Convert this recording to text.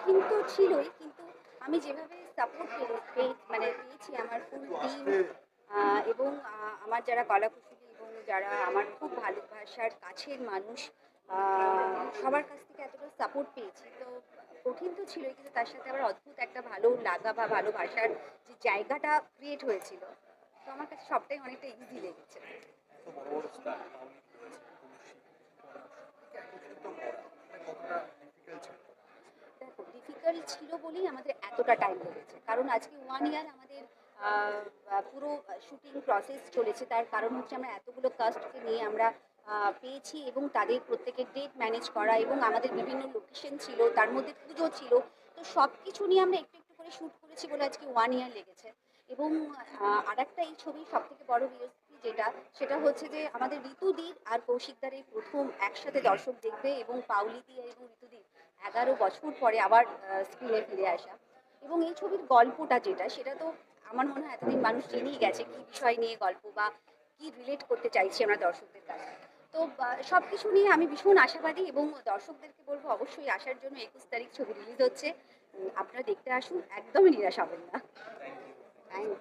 কঠিন তো ছিলই, কিন্তু আমি যেভাবে সাপোর্ট মানে পেয়েছি আমার ফুল টিম এবং আমার যারা কলাকুশলী এবং যারা আমার খুব ভালোবাসার কাছের মানুষ সবার কাছ থেকে এতটা সাপোর্ট পেয়েছি। তো কঠিন তো ছিলই, কিন্তু তার সাথে আবার অদ্ভুত একটা ভালো লাগা বা ভালোবাসার যে জায়গাটা ক্রিয়েট হয়েছিল। তো আমার কাছে সবটাই অনেকটা ইজি লেগেছে এত বড় বড় স্টার নাম রয়েছে কতটা ডিফিকাল্ট ছিল দেখো ডিফিকাল্ট ছিল বলেই আমাদের এতটা টাইম লেগেছে। কারণ আজকে ওয়ান ইয়ার আমাদের পুরো শুটিং প্রসেস চলেছে। তার কারণ হচ্ছে আমরা এতগুলো কাস্টকে নিয়ে আমরা পেয়েছি এবং তাদের প্রত্যেকের ডেট ম্যানেজ করা এবং আমাদের বিভিন্ন লোকেশন ছিল, তার মধ্যে পুজো ছিল। তো সব কিছু নিয়ে আমরা একটু একটু করে শ্যুট করেছি বলে আজকে ওয়ান ইয়ার লেগেছে। এবং আর একটা এই ছবির সব থেকে বড় বিএসপি যেটা, সেটা হচ্ছে যে আমাদের ঋতুদির আর কৌশিকদার এই প্রথম একসাথে দর্শক দেখবে এবং পাউলিদি এবং ঋতুদির এগারো বছর পরে আবার স্ক্রিনে ফিরে আসা। এবং এই ছবির গল্পটা যেটা সেটা তো আমার মনে হয় এতদিন মানুষ জেনেই গেছে কি বিষয় নিয়ে গল্প বা কি রিলেট করতে চাইছি আমরা দর্শকদের কাছে। তো সব কিছু নিয়ে আমি ভীষণ আশাবাদী এবং দর্শকদেরকে বলব অবশ্যই আসার জন্য একুশ তারিখ ছবি রিলিজ হচ্ছে। আপনারা দেখতে আসুন একদমই নিরাশ হবেন না। থ্যাংক